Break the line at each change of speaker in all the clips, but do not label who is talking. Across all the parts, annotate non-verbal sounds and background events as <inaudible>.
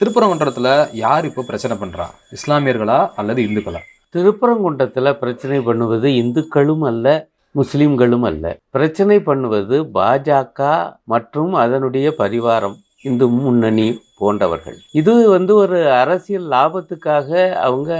திருப்பரங்குன்றத்தில் யார் இப்போ பிரச்சனை பண்ணுறா இஸ்லாமியர்களா அல்லது இந்துக்களா?
திருப்பரங்குன்றத்தில் பிரச்சனை பண்ணுவது இந்துக்களும் அல்ல முஸ்லீம்களும் அல்ல. பிரச்சனை பண்ணுவது பாஜக மற்றும் அதனுடைய பரிவாரம் இந்து முன்னணி போன்றவர்கள். இது வந்து ஒரு அரசியல் லாபத்துக்காக அவங்க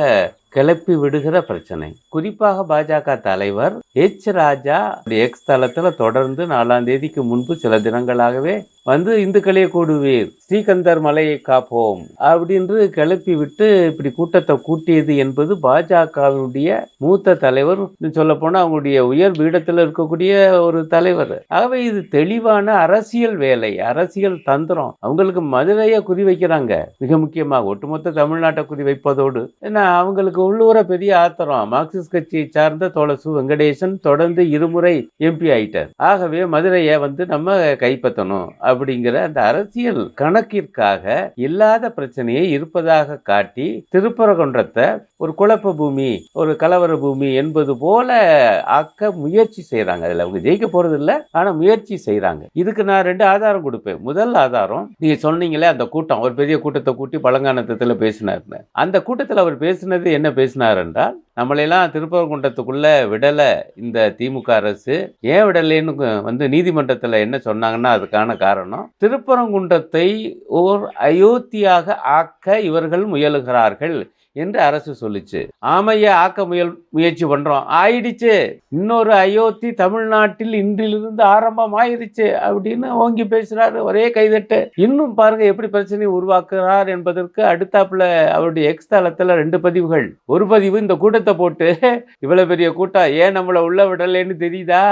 கிளப்பி விடுகிற பிரச்சனை. குறிப்பாக பாஜக தலைவர் எச் ராஜா எக்ஸ் தளத்தில் தொடர்ந்து நாலாம் தேதிக்கு முன்பு சில தினங்களாகவே வந்து இந்துக்களே கூடுவீர். ஸ்ரீகந்தர் மலையை காப்போம். அப்படின்னு கிளப்பி விட்டு இப்படி கூட்டத்தை கூட்டியது என்பது பாஜகவினுடைய மூத்த தலைவர் சொல்ல போனா அவங்களுடைய உயர் பீடத்தில் இருக்கக்கூடிய ஒரு தலைவர். ஆகவே இது தெளிவான அரசியல் வேலை அரசியல் தந்திரம். அவங்களுக்கு மதுரையை குறி வைக்கிறாங்க. மிக முக்கியமாக ஒட்டுமொத்த தமிழ்நாட்டை குறி வைப்பதோடு. ஏன்னா அவங்களுக்கு உள்ளூர பெரிய ஆத்திரம். மார்க்சிஸ்ட் கட்சியை சார்ந்த தோழசு வெங்கடேசன் தொடர்ந்து இருமுறை எம்பி ஆயிட்டார். ஆகவே மதுரையை வந்து நம்ம கைப்பற்றணும். அப்படிங்கிற அந்த அரசியல் கணக்கிற்காக இல்லாத பிரச்சனையை இருப்பதாக காட்டி திருப்பரங்குன்றத்தை ஒரு குழப்ப பூமி ஒரு கலவர பூமி என்பது போல ஆக்க முயற்சி செய்கிறாங்க அதில் அவங்க ஜெயிக்க போறது இல்லை ஆனால் முயற்சி செய்கிறாங்க இதுக்கு நான் ரெண்டு ஆதாரம் கொடுப்பேன். முதல் ஆதாரம் நீங்க சொன்னீங்களே அந்த கூட்டம். ஒரு பெரிய கூட்டத்தை கூட்டி பழங்கானத்துல பேசினார்னு. அந்த கூட்டத்தில் அவர் பேசினது என்ன பேசினார் என்றால் நம்மளையெல்லாம் திருப்பரங்குன்றத்துக்குள்ள விடலை இந்த திமுக அரசு. ஏன் விடலைன்னு வந்து நீதிமன்றத்தில் என்ன சொன்னாங்கன்னா அதுக்கான காரணம் திருப்பரங்குன்றத்தை ஓர் அயோத்தியாக ஆக்க இவர்கள் முயலுகிறார்கள். என்று அரசு சொல்லுச்சு. ஆமையை ஆக்க முயல் முயற்சி பண்றோம். ஆயிடுச்சு. இன்னொரு அயோத்தி தமிழ்நாட்டில் இன்றிலிருந்து ஆரம்பம் ஆயிடுச்சு அப்படின்னு ஓங்கி பேசுறாரு. ஒரே கைதட்டு. இன்னும் பாருங்க எப்படி பிரச்சனை உருவாக்குறார் என்பதற்கு அடுத்தாப்புல அவருடைய எக்ஸ் தளத்துல ரெண்டு பதிவுகள். ஒரு பதிவு இந்த கூட்டத்தை போட்டு இவ்வளவு பெரிய கூட்டம் ஏன் நம்மளை உள்ள விடலைன்னு தெரியுதா?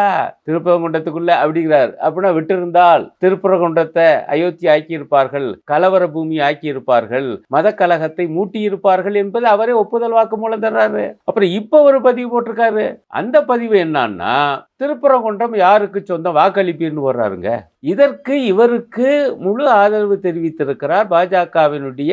திருப்பரங்குன்றத்துக்குள்ள அப்படிங்கிறார். அப்படின்னா விட்டிருந்தால் திருப்பரங்குன்றத்தை அயோத்தி ஆக்கி இருப்பார்கள் கலவர பூமி ஆக்கி இருப்பார்கள் மத கலகத்தை மூட்டியிருப்பார்கள் என்பது அவரே ஒப்புதல் வாக்கு மூலம் தர்றாரு. அப்புறம் இப்ப ஒரு பதிவு போட்டிருக்காரு. அந்த பதிவு என்னன்னா திருப்பரங்குன்றம் யாருக்கு சொந்தம்? வாக்களிப்பீர்னு வர்றாருங்க இதற்கு இவருக்கு முழு ஆதரவு தெரிவித்திருக்கிறார் பாஜகவினுடைய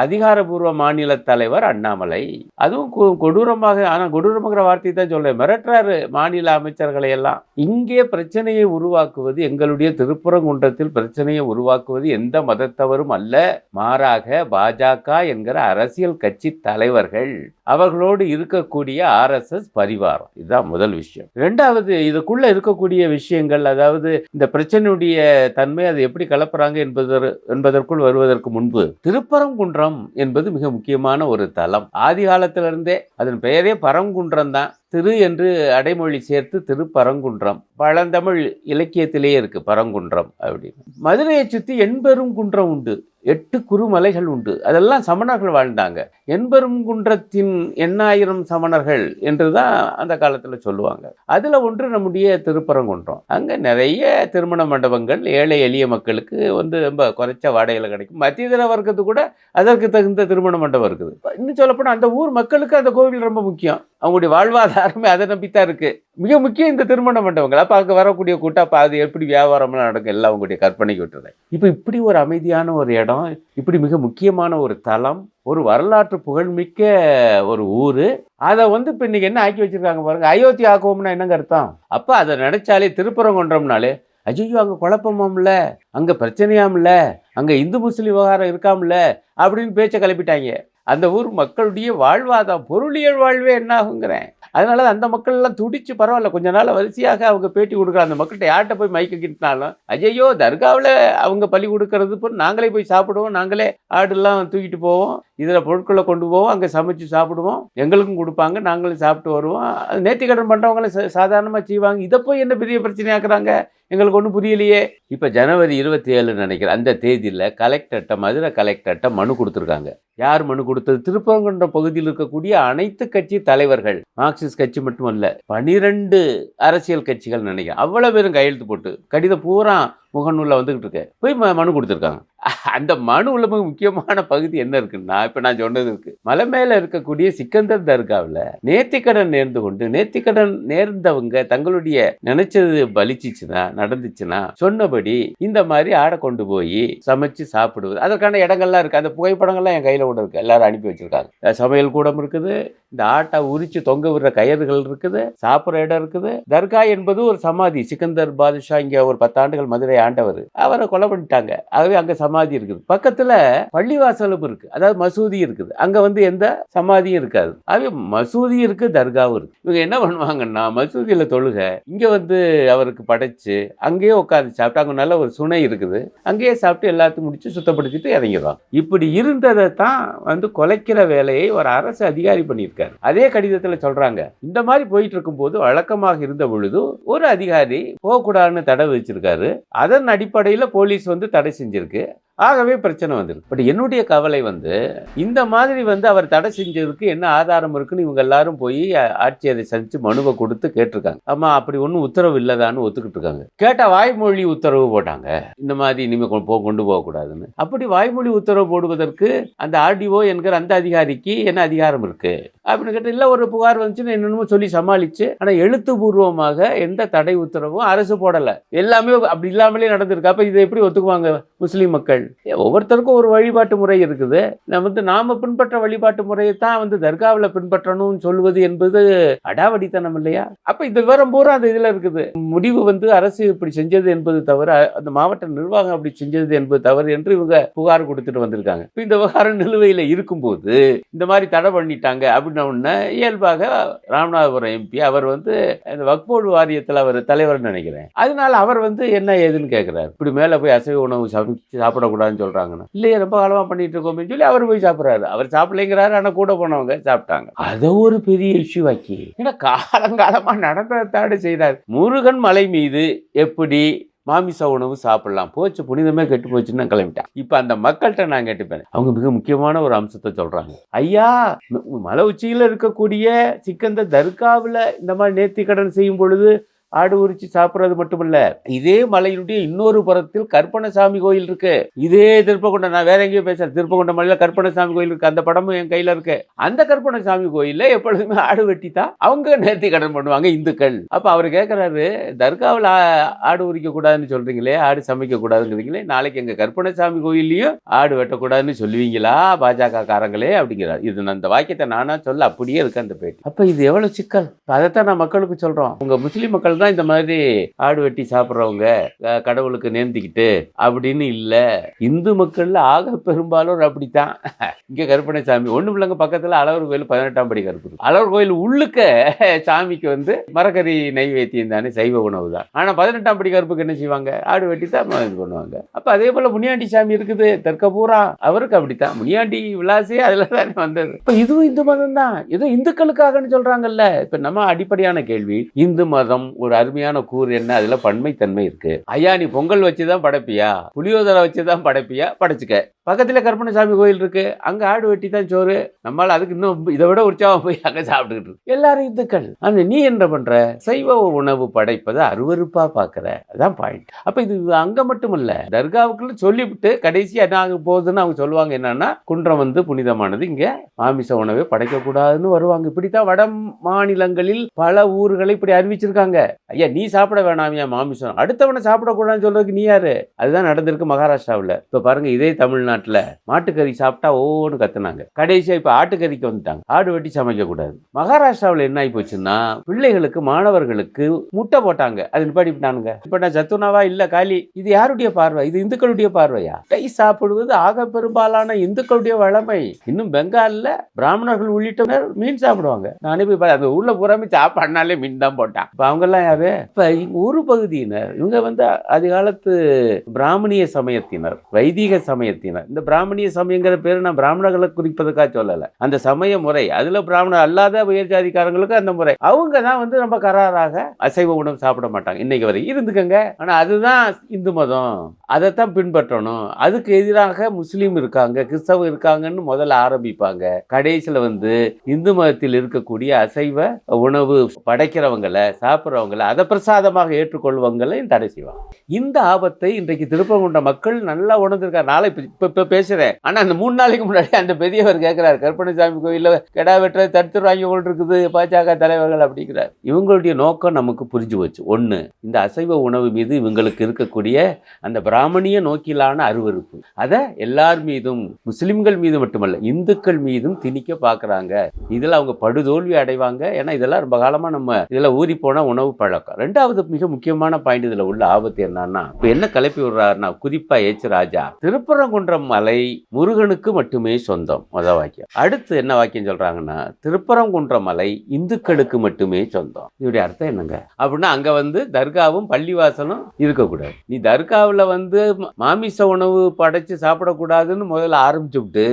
அதிகாரபூர்வ மாநில தலைவர் அண்ணாமலை. அதுவும் கொ- கொடூரமாக ஆனால் கொடூரமாகிற வார்த்தை தான் சொல்ல மிரட்டுறாரு மாநில அமைச்சர்களை எல்லாம். இங்கே பிரச்சனையை உருவாக்குவது எங்களுடைய திருப்பரங்குன்றத்தில் பிரச்சனையை உருவாக்குவது எந்த மதத்தவரும் அல்ல. மாறாக பாஜக என்கிற அரசியல் கட்சி தலைவர்கள் அவர்களோடு இருக்கக்கூடிய ஆர்எஸ்எஸ் பரிவாரம். இதுதான் முதல் விஷயம். ரெண்டாவது இதுக்குள்ள இருக்கக்கூடிய விஷயங்கள் அதாவது இந்த பிரச்சனையுடைய தன்மை அதை எப்படி கலப்புறாங்க என்பதற்கு என்பதற்குள் வருவதற்கு முன்பு திருப்பரங்குன்றம் என்பது மிக முக்கியமான ஒரு தலம் ஆதி காலத்திலிருந்தே அதன் பெயரே பரங்குன்றம் தான். திரு என்று அடைமொழி சேர்த்து திருப்பரங்குன்றம் பழந்தமிழ் இலக்கியத்திலேயே இருக்குது பரங்குன்றம் அப்படின்னு. மதுரையை சுற்றி எண்பெரும் குன்றம் உண்டு. எட்டு குறுமலைகள் உண்டு. அதெல்லாம் சமணர்கள் வாழ்ந்தாங்க. எண்பெரும் குன்றத்தின் எண்ணாயிரம் சமணர்கள் என்று தான் அந்த காலத்தில் சொல்லுவாங்க. அதில் ஒன்று நம்முடைய திருப்பரங்குன்றம். அங்கே நிறைய திருமண மண்டபங்கள் ஏழை எளிய மக்களுக்கு வந்து ரொம்ப குறைச்ச வாடகையில் கிடைக்கும். மத்தியதர வர்க்கத்து கூட அதற்கு தகுந்த திருமண மண்டபம் இருக்குது. இன்னும் சொல்லப்போனால் அந்த ஊர் மக்களுக்கு அந்த கோவில் ரொம்ப முக்கியம். அவங்களுடைய வாழ்வாதார அதை நம்பித்தான் இருக்கு. மிக முக்கியம் இந்த திருமண மண்டபங்கள். அப்போ அங்கே வரக்கூடிய கூட்டம் அப்போ அது எப்படி வியாபாரம்லாம் நடக்கும்? எல்லாம் அவங்களுடைய கற்பனைக்கு விட்டுறேன் இப்போ இப்படி ஒரு அமைதியான ஒரு இடம் இப்படி மிக முக்கியமான ஒரு தலம் ஒரு வரலாற்று புகழ்மிக்க ஒரு ஊர் அதை வந்து இப்போ இன்னைக்கு என்ன ஆக்கி வச்சிருக்காங்க பாருங்க? அயோத்தி ஆக்குவோம்னா என்னங்க அர்த்தம்? அப்போ அதை நினைச்சாலே திருப்பரங்குன்றம்னாலே ஐயோ அங்கே குழப்பமாம்ல அங்கே பிரச்சனையாம்ல அங்கே இந்து முஸ்லீம் விவகாரம் இருக்காம்ல அப்படின்னு பேச்சை கிளப்பிட்டாங்க. அந்த ஊர் மக்களுடைய வாழ்வாதாரம் பொருளியல் வாழ்வே என்னாகுங்கிறேன். அதனால அந்த மக்கள்லாம் துடிச்சு பரவாயில்ல. கொஞ்ச நாள் வரிசையாக அவங்க பேட்டி கொடுக்குற அந்த மக்கள்கிட்ட யார்கிட்ட போய் மைக்க கிட்டினாலும் அஜய்யோ தர்காவில் அவங்க பலி கொடுக்கறது போய் நாங்களே போய் சாப்பிடுவோம். நாங்களே ஆடுலாம் தூக்கிட்டு போவோம். இதில் பொருட்களை கொண்டு போவோம் அங்கே சமைச்சு சாப்பிடுவோம். எங்களுக்கும் கொடுப்பாங்க நாங்களும் சாப்பிட்டு வருவோம். அது நேர்த்திக்கடன் பண்ணுறவங்களும் சாதாரணமாக செய்வாங்க. இதை போய் என்ன பெரிய பிரச்சனையாக்குறாங்க? எங்களுக்கு ஒன்றும் புரியலையே. இப்போ ஜனவரி இருபத்தி ஏழு நினைக்கிறேன். அந்த தேதியில் கலெக்டர்கிட்ட மதுரை கலெக்டர்கிட்ட மனு கொடுத்துருக்காங்க. யார் மனு கொடுத்தது? திருப்பரங்குன்ற பகுதியில் இருக்கக்கூடிய அனைத்து கட்சி தலைவர்கள். மார்க்சிஸ்ட் கட்சி மட்டுமல்ல பனிரெண்டு அரசியல் கட்சிகள் நினைக்கிறேன். அவ்வளோ பேரும் கையெழுத்து போட்டு கடிதம் பூரா முகநூலில் வந்துக்கிட்டு இருக்கு. போய் ம- மனு கொடுத்துருக்காங்க. அந்த மனுவில் மிக முக்கியமான பகுதி என்ன இருக்குன்னா இப்போ நான் சொன்னது இருக்கு. மலை மேலே இருக்கக்கூடிய சிக்கந்தர் தர்காவில் நேர்த்திக்கடன் நேர்ந்து கொண்டு நேர்த்திக்கடன் நேர்ந்தவங்க தங்களுடைய நினைச்சது பலிச்சிச்சுன்னா நடந்துச்சுன்னா சொன்னபடி இந்த மாதிரி ஆடை கொண்டு போய் சமைச்சு சாப்பிடுவது. அதற்கான இடங்கள்லாம் இருக்கு. அந்த புகைப்படங்கள்லாம் என் கையில் கூட இருக்கு. எல்லாரும் அனுப்பி வச்சிருக்காங்க. சமையல் கூடம் இருக்குது. இந்த ஆட்டை உரிச்சு தொங்க விடுற கயிறுகள் இருக்குது. சாப்பிட்ற இடம் இருக்குது. தர்கா என்பது ஒரு சமாதி. சிக்கந்தர் பாதுஷா இங்கே ஒரு பத்தாண்டுகள் மதுரை ஆண்டவர். அவரை கொலை பண்ணிட்டாங்க. ஆகவே அங்க சமாதி இருக்குது. பக்கத்துல பள்ளிவாசலும் இருக்கு. அதாவது மசூதி இருக்குது. அங்க வந்து எந்த சமாதியும் இருக்காது. ஆகவே மசூதி இருக்கு தர்காவும் இருக்கு. இவங்க என்ன பண்ணுவாங்கன்னா மசூதியில தொழுக இங்க வந்து அவருக்கு படைச்சு அங்கேயே உட்காந்து சாப்பிட்டு அங்க நல்ல ஒரு சுனை இருக்குது. அங்கேயே சாப்பிட்டு எல்லாத்தையும் முடிச்சு சுத்தப்படுத்திட்டு இறங்கிடுவாங்க. இப்படி இருந்ததை தான் வந்து கொலைக்கிற வேலையை ஒரு அரசு அதிகாரி பண்ணியிருக்காரு. அதே கடிதத்துல சொல்றாங்க இந்த மாதிரி போயிட்டு இருக்கும்போது வழக்கமாக இருந்த பொழுது ஒரு அதிகாரி போகக்கூடாதுன்னு தடை வச்சிருக்காரு அதன் அடிப்படையில் போலீஸ் வந்து தடை செஞ்சிருக்கு. ஆகவே பிரச்சனை வந்துருக்கு பட் என்னுடைய கவலை வந்து இந்த மாதிரி வந்து அவர் தடை செஞ்சதுக்கு என்ன ஆதாரம் இருக்குன்னு இவங்க எல்லாரும் போய் ஆட்சி அதை சந்திச்சு மனுவை கொடுத்து கேட்டிருக்காங்க. ஆமா அப்படி ஒன்றும் உத்தரவு இல்லைதான்னு ஒத்துக்கிட்டு இருக்காங்க. கேட்டால் வாய்மொழி உத்தரவு போட்டாங்க. இந்த மாதிரி இனிமேல் போ கொண்டு போகக்கூடாதுன்னு அப்படி வாய்மொழி உத்தரவு போடுவதற்கு அந்த ஆர்டிஓ என்கிற அந்த அதிகாரிக்கு என்ன அதிகாரம் இருக்கு? அப்படின்னு கேட்டால் இல்லை ஒரு புகார் வந்துச்சுன்னு என்னென்னமோ சொல்லி சமாளிச்சு ஆனால் எழுத்துப்பூர்வமாக எந்த தடை உத்தரவும் அரசு போடலை. எல்லாமே அப்படி இல்லாமலே நடந்திருக்கு. அப்போ இதை எப்படி ஒத்துக்குவாங்க முஸ்லீம் மக்கள்? ஒவ்வொருத்தருக்கும் ஒரு வழிபாட்டு முறை இருக்குது. நம்ம வந்து நாம பின்பற்ற வழிபாட்டு முறையை தான் வந்து தர்காவில் பின்பற்றணும்னு சொல்வது என்பது அடாவடித்தனம் இல்லையா? அப்ப இந்த விவரம் பூரா அந்த இதுல இருக்குது. முடிவு வந்து அரசு இப்படி செஞ்சது என்பது தவிர அந்த மாவட்ட நிர்வாகம் அப்படி செஞ்சது என்பது தவறு என்று இவங்க புகார் கொடுத்துட்டு வந்திருக்காங்க. இப்போ இந்த விவகாரம் நிலுவையில் இருக்கும்போது இந்த மாதிரி தடை பண்ணிட்டாங்க அப்படின்ன இயல்பாக ராமநாதபுரம் எம்பி அவர் வந்து இந்த வக்போடு வாரியத்தில் அவர் தலைவர்னு நினைக்கிறேன். அதனால அவர் வந்து என்ன ஏதுன்னு கேட்குறாரு இப்படி மேலே போய் அசைவ உணவு சமைச்சு சாப்பிடக்கூடாதுன்னு சொல்கிறாங்கன்னு இல்லையே ரொம்ப காலமாக பண்ணிட்டு இருக்கோம்னு சொல்லி அவர் போய் சாப்பிட்றாரு. அவர் சாப்பிடலைங்கிறாரு ஆனால் கூட போனவங்க சாப்பிட்டாங்க. அதை ஒரு பெரிய இஷ்யூ ஆக்கி. ஏன்னா காலங்காலமாக நடந்ததாடு செய்கிறார் முருகன் மலை மீது எப்படி மாமிச உணவு சாப்பிடலாம்? போச்சு புனிதமே கெட்டு போச்சுன்னு நான் கிளம்பிட்டேன். இப்போ அந்த மக்கள்கிட்ட நான் கேட்டுப்பேன் அவங்க மிக முக்கியமான ஒரு அம்சத்தை சொல்கிறாங்க ஐயா மலை உச்சியில் இருக்கக்கூடிய சிக்கந்த தர்காவில் இந்த மாதிரி நேர்த்திக்கடன் செய்யும் பொழுது ஆடு உரிச்சு சாப்பிட்றது மட்டுமல்ல இதே மலையினுடைய இன்னொரு புறத்தில் கற்பனசாமி கோயில் இருக்கு. இதே திருப்பகுண்டம் நான் வேற எங்கேயும் பேசுறேன். திருப்பகுண்டம் மலையில கற்பனசாமி கோயில் இருக்கு. அந்த படமும் என் கையில இருக்கு. அந்த கற்பனசாமி கோயில்ல எப்பொழுதுமே ஆடு வெட்டி தான் அவங்க நேர்த்தி கடன் பண்ணுவாங்க இந்துக்கள். அப்ப அவர் கேட்கிறாரு தர்காவில் ஆடு உரிக்க கூடாதுன்னு சொல்றீங்களே ஆடு சமைக்க கூடாதுங்கிறீங்களே நாளைக்கு எங்க கற்பனசாமி கோயில்லையும் ஆடு வெட்டக்கூடாதுன்னு சொல்லுவீங்களா பாஜக காரங்களே அப்படிங்கிறார். இது அந்த வாக்கியத்தை நானா சொல்ல அப்படியே இருக்கு அந்த பேட்டி. அப்ப இது எவ்வளவு சிக்கல்? அதைத்தான் நான் மக்களுக்கு சொல்றோம். உங்க முஸ்லீம் மக்கள் தான் இந்த மாதிரி ஆடு வெட்டி சாப்பிட்றவங்க கடவுளுக்கு நேர்ந்திக்கிட்டு அப்படின்னு இல்லை. இந்து மக்கள்ல ஆக பெரும்பாலும் அப்படித்தான். இங்க கருப்பணை சாமி ஒன்றும் இல்லைங்க பக்கத்துல அழகர் கோயில் பதினெட்டாம் படி கருப்பு இருக்கு. அழகர் கோயில் உள்ளுக்க சாமிக்கு வந்து மரக்கறி நைவேத்தியம் தானே சைவ உணவு தான். ஆனா பதினெட்டாம் படி கருப்புக்கு என்ன செய்வாங்க? ஆடு வெட்டி தான் இது பண்ணுவாங்க அப்ப அதே போல முனியாண்டி சாமி இருக்குது தெற்க பூரா அவருக்கு அப்படித்தான். முனியாண்டி விலாசே அதில் தானே வந்தது. இப்ப இதுவும் இந்து மதம் தான் ஏதோ இந்துக்களுக்காகன்னு சொல்றாங்கல்ல. இப்ப நம்ம அடிப்படையான கேள்வி இந்து மதம் ஒரு ஒரு அருமையான கூறு என்ன? அதில் பன்மைத்தன்மை இருக்குது ஐயா நீ பொங்கல் வச்சு தான் படைப்பியா? புளியோதரை வச்சு தான் படைப்பியா? படைச்சிக்க. பக்கத்தில் கருப்பணசாமி கோயில் இருக்கு. அங்கே ஆடு வெட்டி தான் சோறு. நம்மளால் அதுக்கு இன்னும் இதை விட உற்சாகம் போய் அங்கே சாப்பிட்டுக்கிட்டு இருக்கு. எல்லாரும் இந்துக்கள். அந்த நீ என்ன பண்ணுற சைவ உணவு படைப்பதை அருவறுப்பாக பார்க்குற அதான் பாயிண்ட் அப்போ இது அங்கே மட்டும் இல்லை தர்காவுக்குள்ள சொல்லிவிட்டு கடைசியாக என்ன ஆக போகுதுன்னு அவங்க சொல்லுவாங்க என்னன்னா குன்றம் வந்து புனிதமானது. இங்கே மாமிச உணவை படைக்கக்கூடாதுன்னு வருவாங்க. இப்படித்தான் வட மாநிலங்களில் பல ஊர்களை இப்படி அறிவிச்சிருக்காங்க. ஐயா நீ சாப்பிட வேணாமியா மாமிசம். அடுத்தவனை சாப்பிடக்கூடாதுன்னு சொல்றதுக்கு நீ யாரு? அதுதான் நடந்திருக்கு மகாராஷ்டிராவில். இப்போ பாருங்க இதே தமிழ்நாடு தமிழ்நாட்டுல மாட்டுக்கறி சாப்பிட்டா ஓன்னு கத்துனாங்க. கடைசியாக இப்போ ஆட்டுக்கறிக்கு வந்துட்டாங்க. ஆடு வெட்டி சமைக்க கூடாது மகாராஷ்டிராவில் என்ன ஆகி போச்சுன்னா பிள்ளைகளுக்கு மாணவர்களுக்கு முட்டை போட்டாங்க. அது நிப்பாட்டிவிட்டானுங்க இப்போ நான் சத்துணவா இல்லை காலி. இது யாருடைய பார்வை? இது இந்துக்களுடைய பார்வையா? முட்டை சாப்பிடுவது ஆக பெரும்பாலான இந்துக்களுடைய வளமை. இன்னும் பெங்காலில் பிராமணர்கள் உள்ளிட்டவர் மீன் சாப்பிடுவாங்க. நானே போய் அந்த ஊரில் பூராமே சாப்பாடுனாலே மீன் தான் போட்டான். இப்போ அவங்கெல்லாம் யாரு? இப்போ ஒரு பகுதியினர். இவங்க வந்து அதிகாலத்து பிராமணிய சமயத்தினர் வைதிக சமயத்தினர். இந்த பிராமணிய சமயங்கிற பேர் நான் பிராமணர்களை குறிப்பதற்காக சொல்லலை. அந்த சமய முறை அதுல பிராமணர் அல்லாத உயர் அந்த முறை. அவங்க தான் வந்து ரொம்ப கராராக அசைவ உணவு சாப்பிட மாட்டாங்க. இன்னைக்கு வரை இருந்துக்கங்க. ஆனால் அதுதான் இந்து மதம். அதைத்தான் பின்பற்றணும். அதுக்கு எதிராக முஸ்லீம் இருக்காங்க கிறிஸ்தவம் இருக்காங்கன்னு முதல்ல ஆரம்பிப்பாங்க. கடைசியில் வந்து இந்து மதத்தில் இருக்கக்கூடிய அசைவ உணவு படைக்கிறவங்களை சாப்பிட்றவங்களை அதை பிரசாதமாக ஏற்றுக்கொள்வங்களையும் தடை செய்வாங்க. இந்த ஆபத்தை இன்றைக்கு கொண்ட மக்கள் நல்லா உணர்ந்திருக்காங்க. நாளை இப்போ இப்போ பேசுகிறேன் ஆனால் அந்த மூணு நாளைக்கு முன்னாடி அந்த பெரியவர் கேட்குறாரு கருப்பணசாமி கோயிலில் கெடா வெட்டுறது தடுத்துருவாங்க போல் இருக்குது பாஜக தலைவர்கள் அப்படிங்கிறார். இவங்களுடைய நோக்கம் நமக்கு புரிஞ்சு போச்சு. ஒன்று இந்த அசைவ உணவு மீது இவங்களுக்கு இருக்கக்கூடிய அந்த பிராமணிய நோக்கிலான அருவறுப்பு அதை எல்லார் மீதும் முஸ்லிம்கள் மீது மட்டுமல்ல இந்துக்கள் மீதும் திணிக்க பார்க்குறாங்க இதில் அவங்க படுதோல்வி அடைவாங்க. ஏன்னா இதெல்லாம் ரொம்ப காலமாக நம்ம இதில் ஊறி போன உணவு பழக்கம். ரெண்டாவது மிக முக்கியமான பாயிண்ட் இதில் உள்ள ஆபத்து என்னன்னா இப்போ என்ன கிளப்பி விடுறாருன்னா குறிப்பாக ஏச்சு ராஜா திருப்பரங்குன்றம் மலை முருகனுக்கு மட்டுமே சொந்தம் முத வாக்கியம். அடுத்து என்ன வாக்கியம் சொல்றாங்கன்னா திருப்பரங்குன்றம் மலை இந்துக்களுக்கு மட்டுமே சொந்தம். இதோடைய அர்த்தம் என்னங்க? அப்படின்னா அங்க வந்து தர்காவும் பள்ளிவாசலும் இருக்கக்கூடாது. நீ தர்காவில் வந்து மாமிச உணவு படைச்சு சாப்பிடக்கூடாதுன்னு முதல்ல ஆரம்பிச்சுட்டு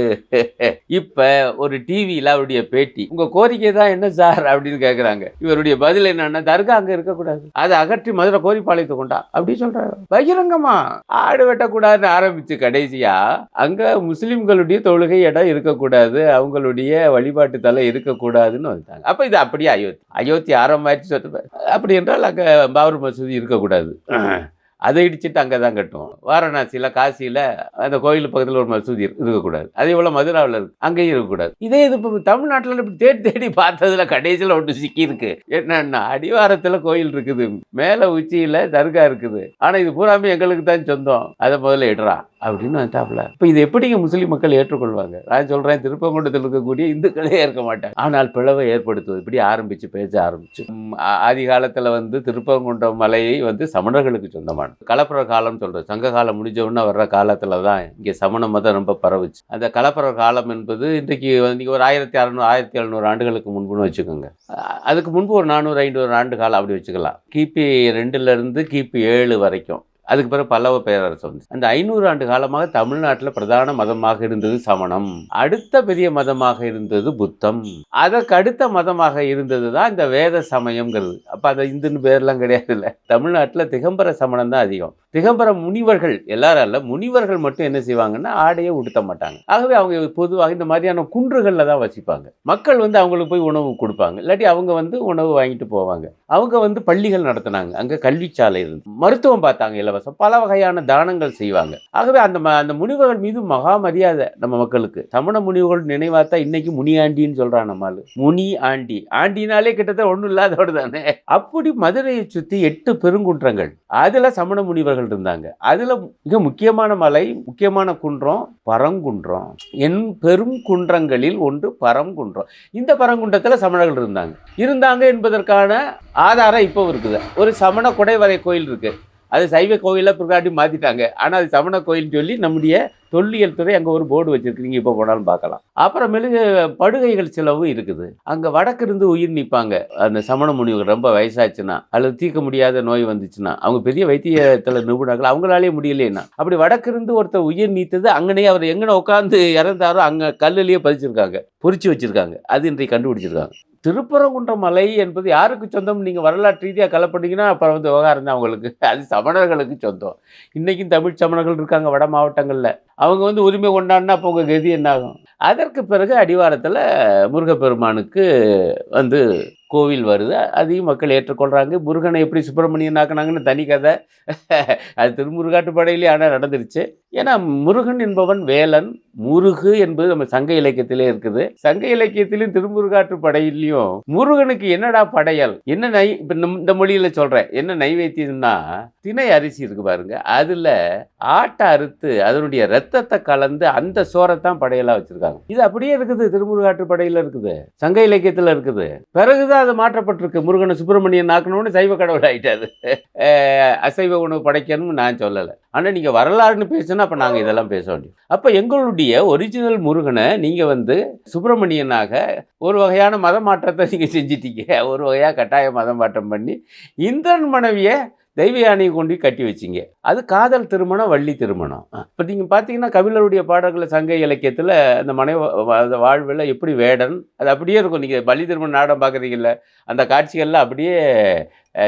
இப்ப ஒரு டிவியில் அவருடைய பேட்டி உங்க கோரிக்கை தான் என்ன சார்? அப்படின்னு கேட்குறாங்க இவருடைய பதில் என்னன்னா தர்கா அங்க இருக்கக்கூடாது. அதை அகற்றி மதுரை கோரிப்பாளையத்தை கொண்டா. அப்படி சொல்றாரு. பகிரங்கமா ஆடு வெட்டக்கூடாதுன்னு ஆரம்பிச்சு கடைசியா அங்கே முஸ்லீம்களுடைய தொழுகை இடம் இருக்கக்கூடாது அவங்களுடைய வழிபாட்டு தலை இருக்கக்கூடாதுன்னு வந்துட்டாங்க. அப்போ இது அப்படியே அயோத்தி அயோத்தி ஆரம்பமாயிடுச்சு அப்படி என்றால் அங்கே பாபர் மசூதி இருக்கக்கூடாது. அதை இடிச்சுட்டு அங்கே தான் கட்டுவோம். வாரணாசியில் காசியில் அந்த கோயில் பக்கத்தில் ஒரு மசூதி இருக்கக்கூடாது. அதே போல் மதுராவில் இருக்கு. அங்கேயும் இருக்கக்கூடாது. இதே இது இப்போ தமிழ்நாட்டில் இப்படி தேடி தேடி பார்த்ததுல கடைசியில் ஒன்று சிக்கியிருக்கு. என்னன்னா அடிவாரத்தில் கோயில் இருக்குது. மேலே உச்சியில் தர்கா இருக்குது. ஆனால் இது பூராமே எங்களுக்கு தான் சொந்தம். அதை முதல்ல இடுறா அப்படின்னு வந்தாப்புல இப்போ இது எப்படிங்க முஸ்லீம் மக்கள் ஏற்றுக்கொள்வாங்க? நான் சொல்கிறேன் திருப்பங்குண்டத்தில் இருக்கக்கூடிய இந்துக்களே இருக்க மாட்டாங்க. ஆனால் பிளவை ஏற்படுத்துவது. இப்படி ஆரம்பித்து பேச ஆரம்பிச்சு. ஆதி காலத்தில் வந்து திருப்பங்குண்டம் மலையை வந்து சமணர்களுக்கு சொந்தமானது கலப்புற காலம் சொல்கிறது சங்க காலம் முடிஞ்ச உடனே வர்ற காலத்தில் தான் இங்கே சமண மதம் ரொம்ப பரவுச்சு. அந்த கலப்புற காலம் என்பது இன்றைக்கு வந்து ஒரு ஆயிரத்தி அறநூறு ஆயிரத்தி எழுநூறு ஆண்டுகளுக்கு முன்புன்னு வச்சுக்கோங்க. அதுக்கு முன்பு ஒரு நானூறு ஐநூறு ஆண்டு காலம் அப்படி வச்சுக்கலாம். கிபி ரெண்டுலேருந்து கிபி ஏழு வரைக்கும். அதுக்கு பிறகு பல்லவ பேரரசு வந்து அந்த ஐநூறு ஆண்டு காலமாக தமிழ்நாட்டில் பிரதான மதமாக இருந்தது சமணம். அடுத்த பெரிய மதமாக இருந்தது புத்தம். அதற்கு அடுத்த மதமாக இருந்தது தான் இந்த வேத சமயம்ங்கிறது. அப்போ அந்த இந்துன்னு பேர்லாம் கிடையாது இல்லை தமிழ்நாட்டில் திகம்பர சமணம் தான் அதிகம். திகம்பர முனிவர்கள் எல்லாரும் அல்ல முனிவர்கள் மட்டும் என்ன செய்வாங்கன்னா ஆடையே உடுத்த மாட்டாங்க. ஆகவே அவங்க பொதுவாக இந்த மாதிரியான குன்றுகளில் தான் வசிப்பாங்க. மக்கள் வந்து அவங்களுக்கு போய் உணவு கொடுப்பாங்க. இல்லாட்டி அவங்க வந்து உணவு வாங்கிட்டு போவாங்க. அவங்க வந்து பள்ளிகள் நடத்தினாங்க. அங்கே கல்விச்சாலை இருந்து. மருத்துவம் பார்த்தாங்க இலவசம். பல வகையான தானங்கள் செய்வாங்க. ஆகவே அந்த அந்த முனிவர்கள் மீது மகா மரியாதை நம்ம மக்களுக்கு. சமண முனிவர்கள் நினைவாத்தா இன்னைக்கு முனியாண்டின்னு சொல்றான் நம்மால் முனி ஆண்டி. ஆண்டினாலே கிட்டத்தட்ட ஒன்றும் இல்லாதோடு தானே அப்படி மதுரையை சுற்றி எட்டு பெருங்குன்றங்கள். அதில் சமண முனிவர்கள் இருந்தாங்க. அதில் மிக முக்கியமான மலை முக்கியமான குன்றம் பரங்குன்றம். என் பெரும் குன்றங்களில் ஒன்று பரங்குன்றம். இந்த பரங்குன்றத்தில் சமணர்கள் இருந்தாங்க. இருந்தாங்க என்பதற்கான ஆதாரம் இப்போ இருக்குது. ஒரு சமண குடைவரை கோயில் இருக்குது அது சைவ கோயிலாக பிற்காட்டி மாற்றிட்டாங்க ஆனால் அது சமண கோயில்னு சொல்லி நம்முடைய தொல்லியல் துறை அங்கே ஒரு போர்டு வச்சுருக்கீங்க இப்போ போனாலும் பார்க்கலாம். அப்புறமேலு படுகைகள் செலவும் இருக்குது. அங்கே வடக்கிருந்து உயிர் நிற்பாங்க அந்த சமண முனிவர்கள் ரொம்ப வயசாச்சுன்னா அல்லது தீர்க்க முடியாத நோய் வந்துச்சுன்னா அவங்க பெரிய வைத்தியத்தில் நிபுணர்கள் அவங்களாலே முடியலைன்னா அப்படி வடக்கிருந்து ஒருத்தர் உயிர் நீத்தது அங்கனே அவர் எங்கன உட்காந்து இறந்தாரோ அங்கே கல்லுலேயே பதிச்சிருக்காங்க பொறிச்சு வச்சிருக்காங்க. அது இன்றைக்கு கண்டுபிடிச்சிருக்காங்க. திருப்பரங்குன்றம் மலை என்பது யாருக்கு சொந்தம்? நீங்கள் வரலாற்று ரீதியாக கலப்பட்டீங்கன்னா அப்புறம் வந்து விவகாரம் தான் அவங்களுக்கு அது சமணர்களுக்கு சொந்தம். இன்றைக்கும் தமிழ் சமணர்கள் இருக்காங்க வட மாவட்டங்களில். அவங்க வந்து உரிமை கொண்டாடினா அப்போ உங்கள் கதி என்ன ஆகும் அதற்கு பிறகு அடிவாரத்தில் முருகப்பெருமானுக்கு வந்து கோவில் வருது. அதையும் மக்கள் ஏற்றுக்கொள்கிறாங்க முருகனை எப்படி சுப்பிரமணியன் ஆக்குனாங்கன்னு தனி கதை. அது திருமுருகாட்டுப்படையிலே ஆனால் நடந்துருச்சு. ஏன்னா முருகன் என்பவன் வேலன் முருகு என்பது நம்ம சங்க இலக்கியத்திலே இருக்குது. சங்க இலக்கியத்திலையும் திருமுருகாற்று படையிலையும் முருகனுக்கு என்னடா படையல்? என்ன நை இப்போ இந்த மொழியில் சொல்கிறேன் என்ன நைவேத்தியம்னா திணை அரிசி இருக்கு பாருங்க. அதில் ஆட்டை அறுத்து அதனுடைய ரத்தத்தை கலந்து அந்த சோறைத்தான் படையலாக வச்சுருக்காங்க. இது அப்படியே இருக்குது. திருமுருகாற்று படையில இருக்குது. சங்க இலக்கியத்தில் இருக்குது. பிறகுதான் அது மாற்றப்பட்டிருக்கு? முருகனை சுப்பிரமணியன் ஆக்கணும்னு சைவ கடவுள் ஆயிட்டாரு. <laughs> அசைவ உணவு படைக்கணும்னு நான் சொல்லலை. ஆனால் நீங்கள் வரலாறுன்னு பேசுனா அப்போ நாங்கள் இதெல்லாம் பேச வேண்டியது. அப்போ எங்களுடைய ஒரிஜினல் முருகனை நீங்கள் வந்து சுப்பிரமணியனாக ஒரு வகையான மத மாற்றத்தை நீங்கள் செஞ்சிட்டீங்க. ஒரு வகையாக கட்டாய மதம் மாற்றம் பண்ணி இந்திரன் மனைவியை தெய்வ யானையை கொண்டு போய் கட்டி வச்சிங்க. அது காதல் திருமணம் வள்ளி திருமணம். இப்போ நீங்கள் பார்த்தீங்கன்னா கபிலருடைய பாடல்கள் சங்க இலக்கியத்தில் அந்த மனை அந்த வாழ்வில் எப்படி வேடன் அது அப்படியே இருக்கும். நீங்கள் பள்ளி திருமணம் நாடம் பார்க்குறீங்கல்ல அந்த காட்சிகள்லாம் அப்படியே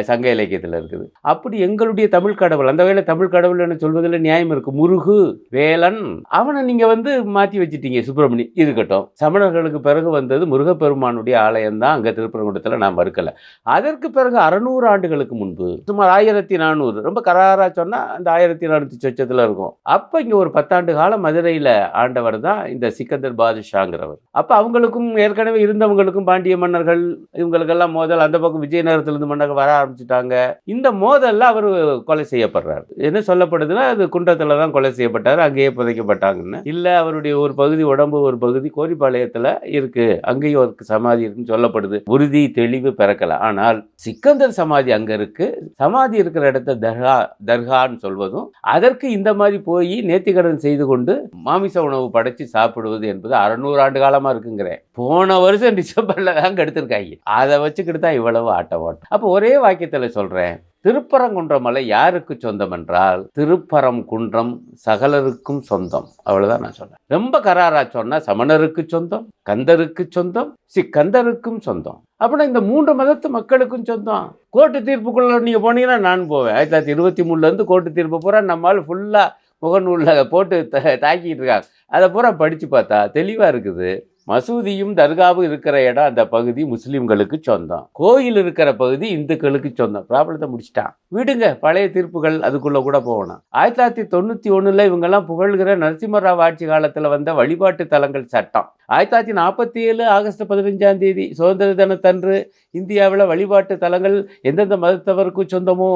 சங்க இலக்கியத்தில் இருக்குது. அப்படி எங்களுடைய தமிழ் கடவுள் அந்த வகையில் தமிழ் கடவுள் என்று சொல்வதில் நியாயம் இருக்கு. முருகு வேலன் அவனை நீங்கள் வந்து மாற்றி வச்சிட்டீங்க சுப்பிரமணி இருக்கட்டும். சமணர்களுக்கு பிறகு வந்தது முருகப்பெருமானுடைய ஆலயம் தான். அங்கே திருப்பரங்குடத்தில் நான் மறுக்கலை அதற்கு பிறகு அறநூறு ஆண்டுகளுக்கு முன்பு சுமார் ஆயிரத்தி நானூறு ரொம்ப கராராக சொன்னால் அந்த ஆயிரத்தி நானூற்றி சொச்சத்தில் இருக்கும். அப்போ இங்கே ஒரு பத்தாண்டு காலம் மதுரையில் ஆண்டவர் தான் இந்த சிக்கந்தர் பாதுஷாங்கிறவர். அப்போ அவங்களுக்கும் ஏற்கனவே இருந்தவங்களுக்கும் பாண்டிய மன்னர்கள் இவங்களுக்கெல்லாம் மோதல் அந்த பக்கம் விஜயநகரத்திலிருந்து மன்னர்கள் வர ஆரம்பிச்சிட்டாங்க. இந்த மோதல்ல அவர் கொலை செய்யப்படுறார். என்ன சொல்லப்படுதுன்னா அது குன்றத்தில் தான் கொலை செய்யப்பட்டார் அங்கேயே புதைக்கப்பட்டாங்கன்னு. இல்லை அவருடைய ஒரு பகுதி உடம்பு ஒரு பகுதி கோரிப்பாளையத்தில் இருக்கு. அங்கேயும் அவருக்கு சமாதி இருக்குன்னு சொல்லப்படுது. உறுதி தெளிவு பிறக்கல. ஆனால் சிக்கந்தர் சமாதி அங்க இருக்கு. சமாதி இருக்கிற இடத்த தர்கா தர்கான்னு சொல்வதும் அதற்கு இந்த மாதிரி போய் நேர்த்திக்கடன் செய்து கொண்டு மாமிச உணவு படைச்சு சாப்பிடுவது என்பது அறுநூறு ஆண்டு காலமா இருக்குங்கிறேன். போன வருஷம் டிசம்பர்ல தான் எடுத்திருக்காங்க. அதை வச்சுக்கிட்டு தான் இவ்வளவு ஆட்டம் ஓட்டம். அப்போ ஒரே வாக்கியத்தில் சொல்கிறேன் திருப்பரங்குன்றம் மலை யாருக்கு சொந்தம் என்றால் திருப்பரம் குன்றம் சகலருக்கும் சொந்தம். அவ்வளோதான் நான் சொன்னேன் ரொம்ப கராரா சொன்னால் சமணருக்கு சொந்தம் கந்தருக்கு சொந்தம் சிக்கந்தருக்கும் சொந்தம். அப்படின்னா இந்த மூன்று மதத்து மக்களுக்கும் சொந்தம். கோர்ட்டு தீர்ப்புக்குள்ள நீங்கள் போனீங்கன்னா நான் போவேன். ஆயிரத்தி தொள்ளாயிரத்தி இருபத்தி மூணுலேருந்து கோட்டு கோர்ட்டு தீர்ப்பு பூரா நம்மால் ஃபுல்லாக முகநூலில் போட்டு த- தாக்கிட்டு இருக்காங்க. அதை பூரா படித்து பார்த்தா தெளிவாக இருக்குது. மசூதியும் தர்காவும் இருக்கிற இடம் அந்த பகுதி முஸ்லீம்களுக்கு சொந்தம். கோயில் இருக்கிற பகுதி இந்துக்களுக்கு சொந்தம். ப்ராப்ளத்தை முடிச்சிட்டான். விடுங்க பழைய தீர்ப்புகள் அதுக்குள்ள கூட போகணும். ஆயிரத்தி தொள்ளாயிரத்தி தொண்ணூற்றி ஒன்றில் இவங்கெல்லாம் புகழ்கிற நரசிம்மராவ் ஆட்சி காலத்தில் வந்த வழிபாட்டு தலங்கள் சட்டம். ஆயிரத்தி தொள்ளாயிரத்தி நாற்பத்தி ஏழு ஆகஸ்ட் பதினஞ்சாம் தேதி சுதந்திர தினத்தன்று இந்தியாவில் வழிபாட்டு தலங்கள் எந்தெந்த மதத்தவருக்கு சொந்தமோ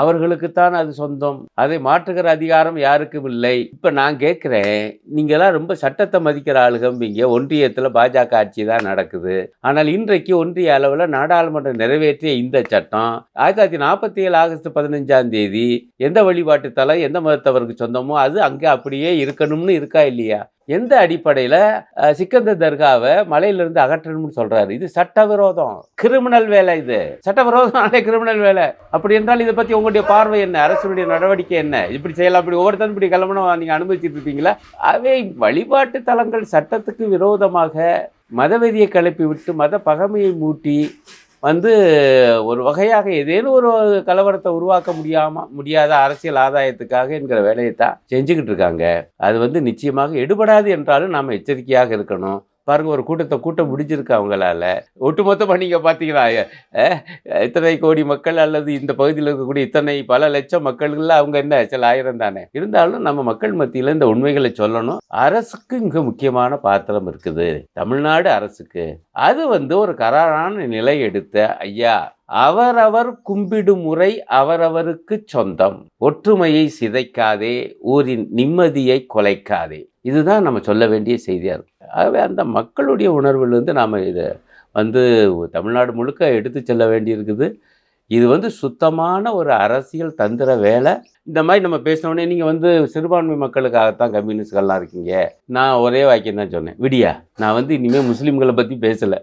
அவர்களுக்குத்தான் அது சொந்தம். அதை மாற்றுகிற அதிகாரம் யாருக்கும் இல்லை. இப்போ நான் கேட்குறேன் நீங்களாம் ரொம்ப சட்டத்தை மதிக்கிற ஆளுகம்பிங்க ஒன்றியத்தில் பாஜக ஆட்சி தான் நடக்குது. ஆனால் இன்றைக்கு ஒன்றிய அளவில் நாடாளுமன்றம் நிறைவேற்றிய இந்த சட்டம் ஆயிரத்தி தொள்ளாயிரத்தி நாற்பத்தி ஏழு ஆகஸ்ட் பதினஞ்சாம் தேதி எந்த வழிபாட்டு தலம் எந்த மதத்தவருக்கு சொந்தமோ அது அங்கே அப்படியே இருக்கணும்னு இருக்கா இல்லையா? எந்த அடிப்படையில் சிக்கந்தர் தர்காவை மலையிலிருந்து அகற்றணும்னு சொல்கிறாரு இது சட்டவிரோதம். கிரிமினல் வேலை இது. சட்டவிரோதம் கிரிமினல் வேலை. அப்படி என்றால் இதை பற்றி உங்களுடைய பார்வை என்ன? அரசுடைய நடவடிக்கை என்ன? இப்படி செய்யலாம். இப்படி ஒவ்வொருத்தரும் இப்படி கிளம்பணும் நீங்கள் அனுபவிச்சுட்டு இருப்பீங்களா? அவை வழிபாட்டு தலங்கள் சட்டத்துக்கு விரோதமாக மதவெறியை கிளப்பி விட்டு மத பகைமையை மூட்டி வந்து ஒரு வகையாக ஏதேனும் ஒரு கலவரத்தை உருவாக்க முடியாம முடியாத அரசியல் ஆதாயத்துக்காக என்கிற வேலையை தான் செஞ்சுக்கிட்டு இருக்காங்க. அது வந்து நிச்சயமாக எடுபடாது என்றாலும் நாம் எச்சரிக்கையாக இருக்கணும். பாருங்கள் ஒரு கூட்டத்தை கூட்டம் முடிஞ்சிருக்கு அவங்களால. ஒட்டுமொத்தமாக நீங்கள் பார்த்தீங்களா இத்தனை கோடி மக்கள் அல்லது இந்த பகுதியில் இருக்கக்கூடிய இத்தனை பல லட்சம் மக்கள்ல அவங்க என்ன? சில ஆயிரம் தானே. இருந்தாலும் நம்ம மக்கள் மத்தியில் இந்த உண்மைகளை சொல்லணும். அரசுக்கு இங்கே முக்கியமான பாத்திரம் இருக்குது. தமிழ்நாடு அரசுக்கு. அது வந்து ஒரு கராரான நிலை எடுத்த ஐயா அவரவர் கும்பிடும் முறை அவரவருக்கு சொந்தம். ஒற்றுமையை சிதைக்காதே ஊரின் நிம்மதியை கொலைக்காதே. இதுதான் நம்ம சொல்ல வேண்டிய செய்தியாக இருக்கு. ஆகவே அந்த மக்களுடைய உணர்விலிருந்து நாம் இதை வந்து தமிழ்நாடு முழுக்க எடுத்து செல்ல வேண்டியிருக்குது. இது வந்து சுத்தமான ஒரு அரசியல் தந்திர வேலை. இந்த மாதிரி நம்ம பேசினோடனே நீங்கள் வந்து சிறுபான்மை மக்களுக்காகத்தான் கம்யூனிஸ்ட்கள்லாம் இருக்கீங்க. நான் ஒரே வாக்கியம் தான் சொன்னேன். விடியா நான் வந்து இனிமேல் முஸ்லீம்களை பற்றி பேசலை.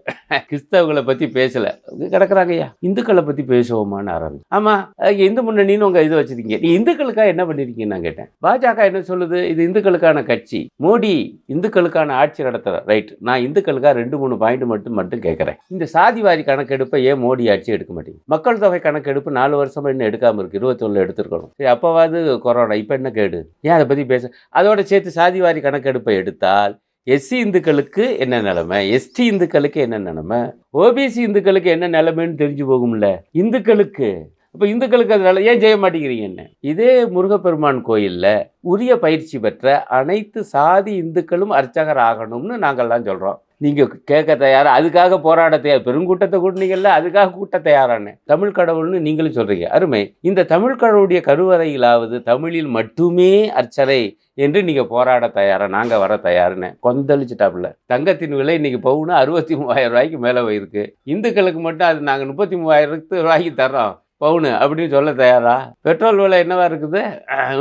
கிறிஸ்தவங்களை பற்றி பேசலை. கிடக்குறாங்கய்யா இந்துக்களை பற்றி பேசுவோமான்னு ஆரம்பி ஆமாம் இந்து முன்னணின்னு உங்கள் இது வச்சுருக்கீங்க. நீ இந்துக்களுக்காக என்ன பண்ணியிருக்கீங்கன்னு நான் கேட்டேன். பாஜக என்ன சொல்லுது? இது இந்துக்களுக்கான கட்சி. மோடி இந்துக்களுக்கான ஆட்சி நடத்துகிற ரைட். நான் இந்துக்களுக்காக ரெண்டு மூணு பாயிண்ட் மட்டும் மட்டும் கேட்குறேன். இந்த சாதிவாரி கணக்கெடுப்பை ஏன் மோடி ஆட்சி எடுக்க மாட்டேங்குது? மக்கள் தொகை கணக்கெடுப்பு நாலு வருஷமாக இன்னும் எடுக்காமல் இருக்குது இருபத்தொன்னு எடுத்துருக்கணும். சரி அப்போவாது கொரோனா. இப்போ என்ன கேடு? ஏன் அதை பற்றி பேச? அதோட சேர்த்து சாதிவாரி கணக்கெடுப்பை எடுத்தால் எஸ்சி இந்துக்களுக்கு என்ன நிலைமை? எஸ்டி இந்துக்களுக்கு என்ன நிலைமை? ஓபிசி இந்துக்களுக்கு என்ன நிலைமைன்னு தெரிஞ்சு போகும்ல? இந்துக்களுக்கு. இப்போ இந்துக்களுக்கு அதனால ஏன் செய்ய மாட்டேங்கிறீங்க என்ன? இதே முருகப்பெருமான் கோயிலில் உரிய பயிற்சி பெற்ற அனைத்து சாதி இந்துக்களும் அர்ச்சகர் ஆகணும்னு நாங்கள்லாம் சொல்கிறோம் நீங்கள் கேட்க தயாரா? அதுக்காக போராட தயார் பெருங்கூட்டத்தை கூட்டினீங்கல்ல அதுக்காக கூட்ட தயாரானே. தமிழ் கடவுள்னு நீங்களும் சொல்கிறீங்க அருமை. இந்த தமிழ் கடவுளுடைய கருவறையிலாவது தமிழில் மட்டுமே அர்ச்சரை என்று நீங்கள் போராட தயாரா? நாங்கள் வர தயாருன்னு. கொந்தளிச்சிட்டாப்புல. தங்கத்தின் விலை இன்னைக்கு பவுனு அறுபத்தி மூவாயிரம் ரூபாய்க்கு மேலே போயிருக்கு. இந்துக்களுக்கு மட்டும் அது நாங்கள் முப்பத்தி மூவாயிரத்து ரூபாய்க்கு தர்றோம். பவுனு அப்படின்னு சொல்ல தயாரா? பெட்ரோல் விலை என்னவா இருக்குது?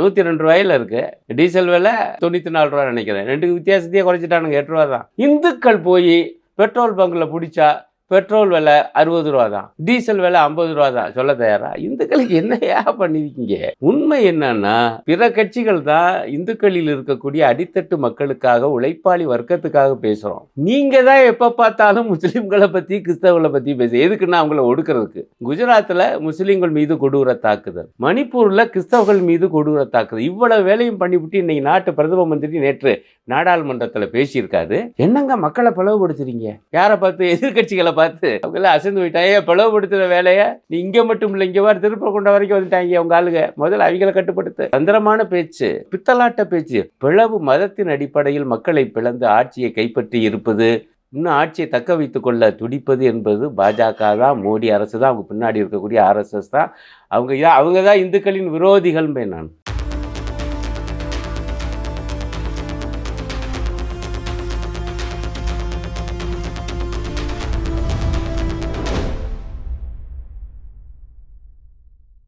நூற்றி ரெண்டு ரூபாயில இருக்கு. டீசல் விலை தொண்ணூற்றி நாலு ரூபா நினைக்கிறேன். ரெண்டு வித்தியாசத்தையே குறைச்சிட்டானுங்க எட்டு ரூபா தான். இந்துக்கள் போய் பெட்ரோல் பங்கில் பிடிச்சா பெட்ரோல் விலை அறுபது ரூபா தான். டீசல் விலை ஐம்பது ரூபா தான். சொல்ல தயாரா? இந்துக்களுக்கு என்னையா பண்ணிருக்கீங்க? உண்மை என்னன்னா பிற கட்சிகள் தான் இந்துக்களில் இருக்கக்கூடிய அடித்தட்டு மக்களுக்காக உழைப்பாளி வர்க்கத்துக்காக பேசுறோம். நீங்க தான் எப்ப பார்த்தாலும் முஸ்லிம்களை பத்தி கிறிஸ்தவங்களை பத்தி பேச எதுக்குன்னா அவங்கள ஒடுக்கிறதுக்கு. குஜராத்தில் முஸ்லிம்கள் மீது கொடூர தாக்குதல். மணிப்பூரில் கிறிஸ்தவர்கள் மீது கொடூர தாக்குதல். இவ்வளவு வேலையும் பண்ணிவிட்டு இன்னைக்கு நாட்டு பிரதம மந்திரி நேற்று நாடாளுமன்றத்தில் பேசியிருக்காரு. என்னங்க மக்களை பிளவுபடுத்துறீங்க யாரை பார்த்து எதிர்க்கட்சிகளை பார்த்து பார்த்து அவங்கெல்லாம் அசந்து போயிட்டாங்க. பிளவுபடுத்துகிற வேலையை நீ இங்கே மட்டும் இல்லை இங்கே வர கொண்ட வரைக்கும் வந்துட்டாங்க அவங்க ஆளுங்க. முதல்ல அவங்கள கட்டுப்படுத்து. தந்திரமான பேச்சு பித்தலாட்ட பேச்சு. பிளவு மதத்தின் அடிப்படையில் மக்களை பிளந்து ஆட்சியை கைப்பற்றி இருப்பது இன்னும் ஆட்சியை தக்க வைத்து கொள்ள துடிப்பது என்பது பாஜக தான் மோடி அரசு தான் அவங்க பின்னாடி இருக்கக்கூடிய ஆர்எஸ்எஸ் தான். அவங்க அவங்க தான் இந்துக்களின் விரோதிகள் நான்.